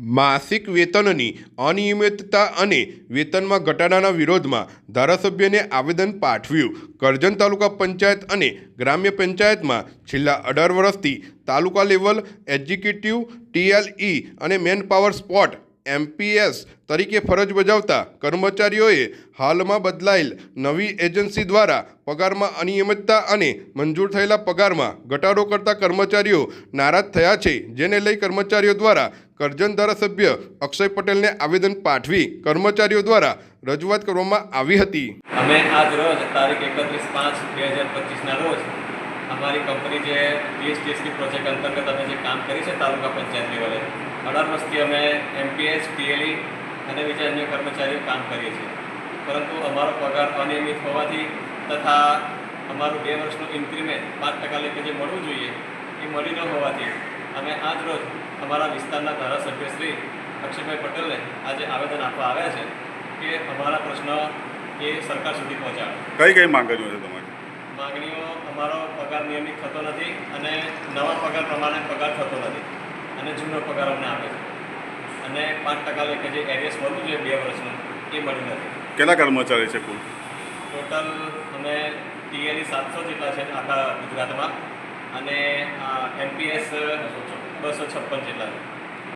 માસિક વેતનની અનિયમિતતા અને વેતનમાં ઘટાડાના વિરોધમાં ધારાસભ્યને આવેદન પાઠવ્યું. કરજણ તાલુકા પંચાયત અને ગ્રામ્ય પંચાયતમાં છેલ્લા અઢાર વર્ષથી તાલુકા લેવલ એક્ઝિક્યુટિવ, ટીએલઈ અને મેન પાવર સ્પોટ એમપીએસ તરીકે ફરજ બજાવતા કર્મચારીઓએ હાલમાં બદલાયેલ નવી એજન્સી દ્વારા પગારમાં અનિયમિતતા અને મંજૂર થયેલા પગારમાં ઘટાડો કરતા કર્મચારીઓ નારાજ થયા છે, જેને લઈ કર્મચારીઓ દ્વારા કરજણ ધારાસભ્ય અક્ષય પટેલને આવેદન પાઠવી કર્મચારીઓ દ્વારા રજૂઆત કરવામાં આવી હતી. અમે આજ રોજ તારીખ એકત્રીસ પાંચ બે હજાર પચીસના રોજ અમારી કંપની જે પ્રોજેક્ટ અંતર્ગત અમે જે કામ કરી છે તાલુકા પંચાયત લેવલે અઢાર વર્ષથી અમે એમપીએસ પીએલઈ અને બીજા અન્ય કર્મચારીઓ કામ કરીએ છીએ. પરંતુ અમારો પગાર અનિયમિત હોવાથી તથા અમારું બે વર્ષનું ઇન્ક્રીમેન્ટ પાંચ ટકા લેખે જે મળવું જોઈએ એ મળી ન હોવાથી અમે આજ રોજ અમારા વિસ્તારના ધારાસભ્ય શ્રી અક્ષયભાઈ પટેલને આજે આવેદન આપવા આવ્યા છે કે અમારા પ્રશ્ન એ સરકાર સુધી પહોંચાડે. કઈ કઈ માંગણીઓ છે તમારી? માગણીઓ અમારો પગાર નિયમિત થતો નથી અને નવા પગાર પ્રમાણે પગાર થતો નથી. અને જૂનો પગાર અમને આપે. છે અને પાંચ ટકા લેખે જે એરિયસ મળવું જોઈએ બે વર્ષનું એ મળી નથી. કેટલા કર્મચારી છે કુલ? ટોટલ અમે ટીએની સાતસો જેટલા છે આખા ગુજરાતમાં. અને એમપીએસ બસો છપ્પન જેટલા છે.